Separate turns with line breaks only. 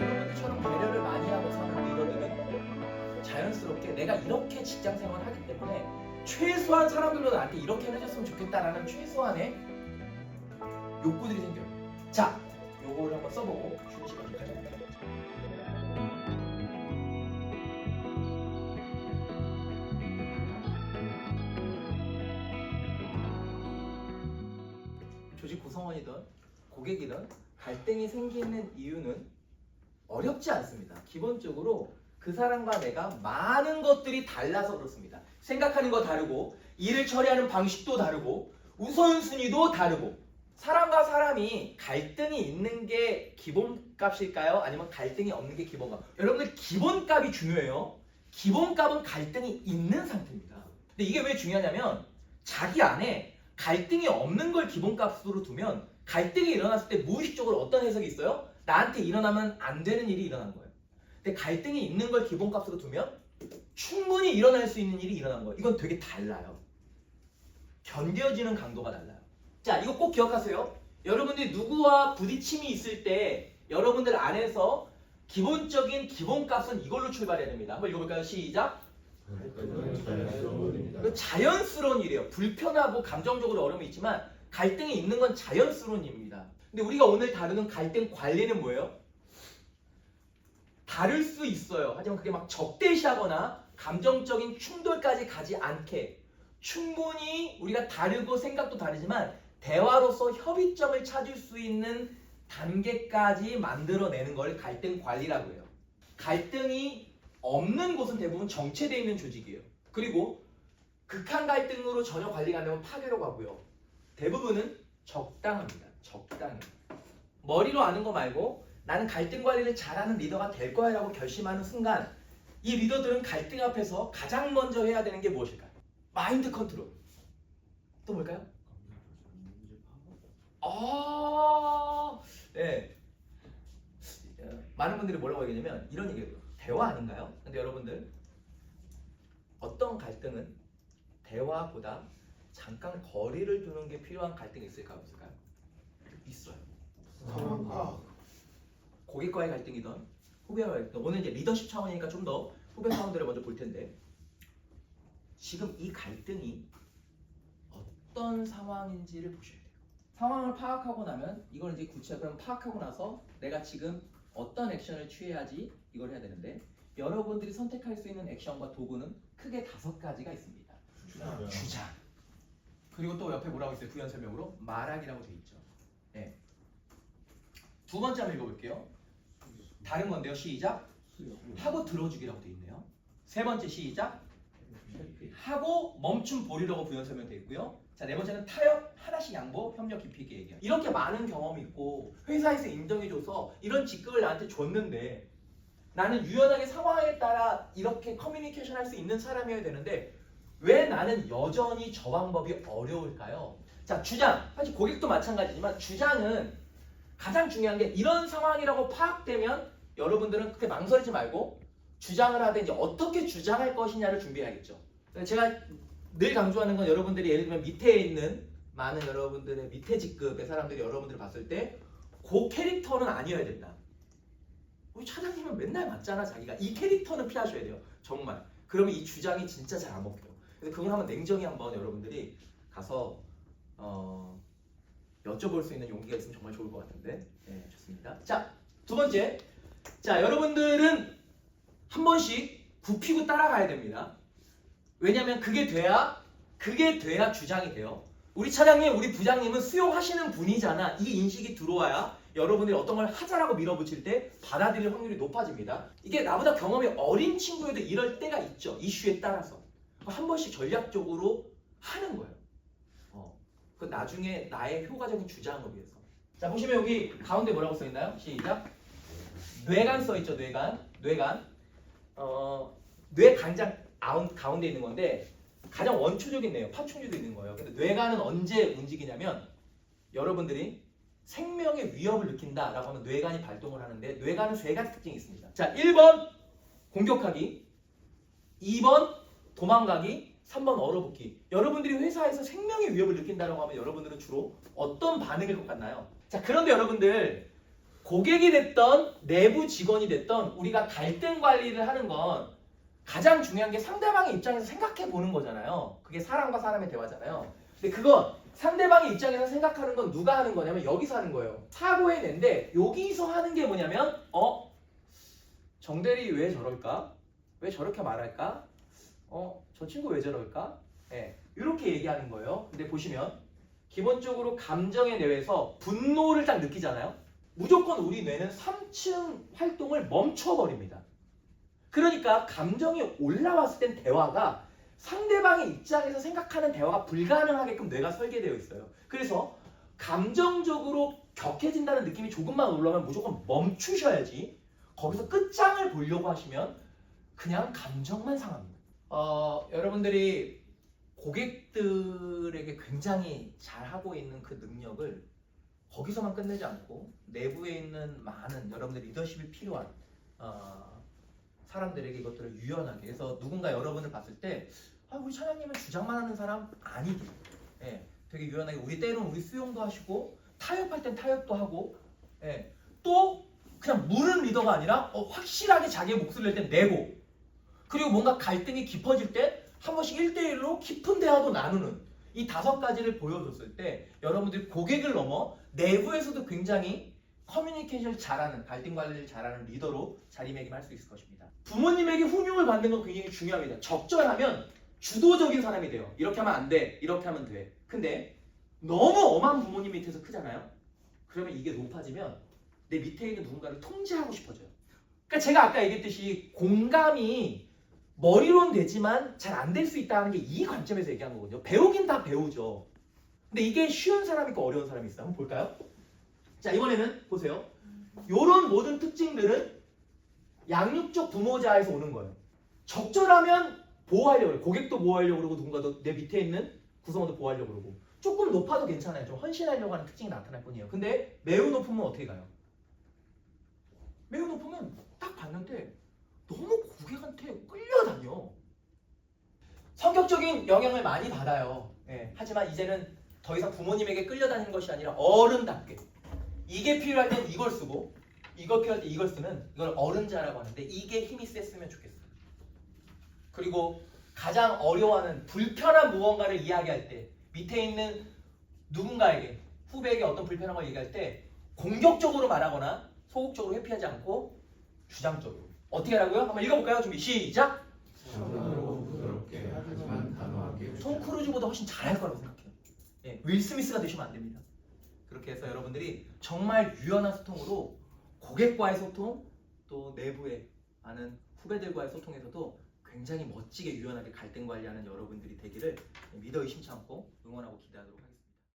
여러분들처럼 배려를 많이 하고 사는 리더들은 자연스럽게 내가 이렇게 직장 생활을 하기 때문에 최소한 사람들도 나한테 이렇게 해줬으면 좋겠다라는 최소한의 욕구들이 생겨요. 자, 요거를 한번 써보고 쉬는 시간 조직 구성원이든 고객이든 갈등이 생기는 이유는 어렵지 않습니다. 기본적으로 그 사람과 내가 많은 것들이 달라서 그렇습니다. 생각하는 거 다르고 일을 처리하는 방식도 다르고 우선순위도 다르고 사람과 사람이 갈등이 있는 게 기본값일까요? 아니면 갈등이 없는 게 기본값? 여러분들 기본값이 중요해요. 기본값은 갈등이 있는 상태입니다. 근데 이게 왜 중요하냐면 자기 안에 갈등이 없는 걸 기본값으로 두면 갈등이 일어났을 때 무의식적으로 어떤 해석이 있어요? 나한테 일어나면 안 되는 일이 일어난 거예요. 근데 갈등이 있는 걸 기본값으로 두면 충분히 일어날 수 있는 일이 일어난 거예요. 이건 되게 달라요. 견뎌지는 강도가 달라요. 자, 이거 꼭 기억하세요. 여러분들이 누구와 부딪힘이 있을 때 여러분들 안에서 기본적인 기본값은 이걸로 출발해야 됩니다. 한번 읽어볼까요? 시작. 자연스러운 일이에요. 불편하고 감정적으로 어려움이 있지만 갈등이 있는 건 자연스러운 일입니다. 근데 우리가 오늘 다루는 갈등 관리는 뭐예요? 다를 수 있어요. 하지만 그게 막 적대시하거나 감정적인 충돌까지 가지 않게 충분히 우리가 다르고 생각도 다르지만 대화로서 협의점을 찾을 수 있는 단계까지 만들어내는 걸 갈등 관리라고 해요. 갈등이 없는 곳은 대부분 정체되어 있는 조직이에요. 그리고 극한 갈등으로 전혀 관리가 안 되면 파괴로 가고요. 대부분은 적당합니다. 적당해. 머리로 아는 거 말고 나는 갈등 관리를 잘하는 리더가 될 거야 라고 결심하는 순간 이 리더들은 갈등 앞에서 가장 먼저 해야 되는 게 무엇일까요? 마인드 컨트롤. 또 뭘까요? 아, 네. 많은 분들이 뭐라고 얘기하냐면 이런 얘기예요. 대화 아닌가요? 근데 여러분들 어떤 갈등은 대화보다 잠깐 거리를 두는 게 필요한 갈등이 있을까요? 없을까요? 있어요. 고객과의 갈등이든 후배와의 갈등. 오늘 이제 리더십 차원이니까 좀 더 후배 사원들을 먼저 볼 텐데 지금 이 갈등이 어떤 상황인지를 보셔야 돼요. 상황을 파악하고 나면 이걸 이제 구체적으로 파악하고 나서 내가 지금 어떤 액션을 취해야지 이걸 해야 되는데 여러분들이 선택할 수 있는 액션과 도구는 크게 다섯 가지가 있습니다. 주장. 그리고 또 옆에 뭐라고 있어요? 부연 설명으로 말하기라고 돼 있죠. 네. 두 번째 한번 읽어볼게요. 다른 건데요. 시작. 하고 들어주기라고 돼 있네요. 세 번째 시작. 하고 멈춤 보리라고 부연 설명돼 있고요. 자, 네 번째는 타협, 하나씩 양보, 협력 깊이 있게 얘기해요. 이렇게 많은 경험이 있고 회사에서 인정해줘서 이런 직급을 나한테 줬는데 나는 유연하게 상황에 따라 이렇게 커뮤니케이션 할 수 있는 사람이어야 되는데 왜 나는 여전히 저 방법이 어려울까요? 자, 주장. 사실 고객도 마찬가지지만 주장은 가장 중요한 게 이런 상황이라고 파악되면 여러분들은 그렇게 망설이지 말고 주장을 하되 이제 어떻게 주장할 것이냐를 준비해야겠죠. 제가 늘 강조하는 건 여러분들이 예를 들면 밑에 있는 많은 여러분들의 밑에 직급의 사람들이 여러분들을 봤을 때 그 캐릭터는 아니어야 된다. 우리 차장님은 맨날 맞잖아 자기가 이 캐릭터는 피하셔야 돼요 정말 그러면 이 주장이 진짜 잘 안 먹혀요 그래서 그걸 한번 냉정히 한번 여러분들이 가서 어, 여쭤볼 수 있는 용기가 있으면 정말 좋을 것 같은데 네 좋습니다 자 두 번째 자 여러분들은 한 번씩 굽히고 따라가야 됩니다 왜냐면 그게 돼야 그게 돼야 주장이 돼요 우리 차장님 우리 부장님은 수용하시는 분이잖아 이 인식이 들어와야 여러분들이 어떤 걸 하자라고 밀어붙일 때 받아들일 확률이 높아집니다. 이게 나보다 경험이 어린 친구여도 이럴 때가 있죠. 이슈에 따라서. 한 번씩 전략적으로 하는 거예요. 어. 그 나중에 나의 효과적인 주장을 위해서. 자, 보시면 여기 가운데 뭐라고 써 있나요? 시작. 뇌간 써 있죠, 뇌간. 뇌간. 어, 뇌 간장 아운, 가운데 있는 건데 가장 원초적인 뇌요. 파충류도 있는 거예요. 근데 뇌간은 언제 움직이냐면 여러분들이 생명의 위협을 느낀다라고 하면 뇌간이 발동을 하는데 뇌간은 세 가지 특징이 있습니다. 자, 1번 공격하기, 2번 도망가기, 3번 얼어붙기. 여러분들이 회사에서 생명의 위협을 느낀다고 하면 여러분들은 주로 어떤 반응일 것 같나요? 자, 그런데 여러분들 고객이 됐던 내부 직원이 됐던 우리가 갈등 관리를 하는 건 가장 중요한 게 상대방의 입장에서 생각해 보는 거잖아요. 그게 사람과 사람의 대화잖아요. 근데 그건 상대방의 입장에서 생각하는 건 누가 하는 거냐면 여기서 하는 거예요. 사고해낸데 여기서 하는 게 뭐냐면 어 정대리 왜 저럴까? 왜 저렇게 말할까? 어 저 친구 왜 저럴까? 예 이렇게 얘기하는 거예요. 근데 보시면 기본적으로 감정의 내외에서 분노를 딱 느끼잖아요. 무조건 우리 뇌는 3층 활동을 멈춰버립니다. 그러니까 감정이 올라왔을 땐 대화가 상대방의 입장에서 생각하는 대화가 불가능하게끔 뇌가 설계되어 있어요. 그래서 감정적으로 격해진다는 느낌이 조금만 올라오면 무조건 멈추셔야지 거기서 끝장을 보려고 하시면 그냥 감정만 상합니다. 어, 여러분들이 고객들에게 굉장히 잘하고 있는 그 능력을 거기서만 끝내지 않고 내부에 있는 많은 여러분들 리더십이 필요한 어, 사람들에게 이것들을 유연하게 그래서 누군가 여러분을 봤을 때 아, 우리 차장님은 주장만 하는 사람 아니고 예, 되게 유연하게 우리 때로는 우리 수용도 하시고 타협할 땐 타협도 하고 예, 또 그냥 무는 리더가 아니라 어, 확실하게 자기의 목소리를 낼땐 내고 그리고 뭔가 갈등이 깊어질 때 한 번씩 1대1로 깊은 대화도 나누는 이 다섯 가지를 보여줬을 때 여러분들이 고객을 넘어 내부에서도 굉장히 커뮤니케이션을 잘하는 갈등 관리를 잘하는 리더로 자리매김할 수 있을 것입니다. 부모님에게 훈육을 받는 건 굉장히 중요합니다. 적절하면 주도적인 사람이 돼요. 이렇게 하면 안 돼. 이렇게 하면 돼. 근데 너무 엄한 부모님 밑에서 크잖아요. 그러면 이게 높아지면 내 밑에 있는 누군가를 통제하고 싶어져요. 그러니까 제가 아까 얘기했듯이 공감이 머리로는 되지만 잘 안 될 수 있다는 게 이 관점에서 얘기한 거거든요. 배우긴 다 배우죠. 근데 이게 쉬운 사람이 있고 어려운 사람이 있어요. 한번 볼까요? 자 이번에는 보세요. 요런 모든 특징들은 양육적 부모자에서 오는 거예요. 적절하면 보호하려고 그래요. 고객도 보호하려고 그러고 누군가도 내 밑에 있는 구성원도 보호하려고 그러고 조금 높아도 괜찮아요. 좀 헌신하려고 하는 특징이 나타날 뿐이에요. 근데 매우 높으면 어떻게 가요? 매우 높으면 딱 봤는데 너무 고객한테 끌려다녀. 성격적인 영향을 많이 받아요. 예, 하지만 이제는 더 이상 부모님에게 끌려다니는 것이 아니라 어른답게 이게 필요할 땐 이걸 쓰고 이거 필요할 때 이걸 쓰는 이걸 어른자라고 하는데 이게 힘이 셌으면 좋겠어요. 그리고 가장 어려워하는 불편한 무언가를 이야기할 때 밑에 있는 누군가에게 후배에게 어떤 불편한 걸 얘기할 때 공격적으로 말하거나 소극적으로 회피하지 않고 주장적으로 어떻게 하라고요? 한번 읽어볼까요? 준비 시작.
부드럽게 하지만 단호하게
톰 크루즈보다 훨씬 잘할 거라고 생각해요. 예, 윌 스미스가 되시면 안 됩니다. 그렇게 해서 여러분들이 정말 유연한 소통으로 고객과의 소통 또 내부의 많은 후배들과의 소통에서도 굉장히 멋지게 유연하게 갈등 관리하는 여러분들이 되기를 믿어 의심치 않고 응원하고 기대하도록 하겠습니다.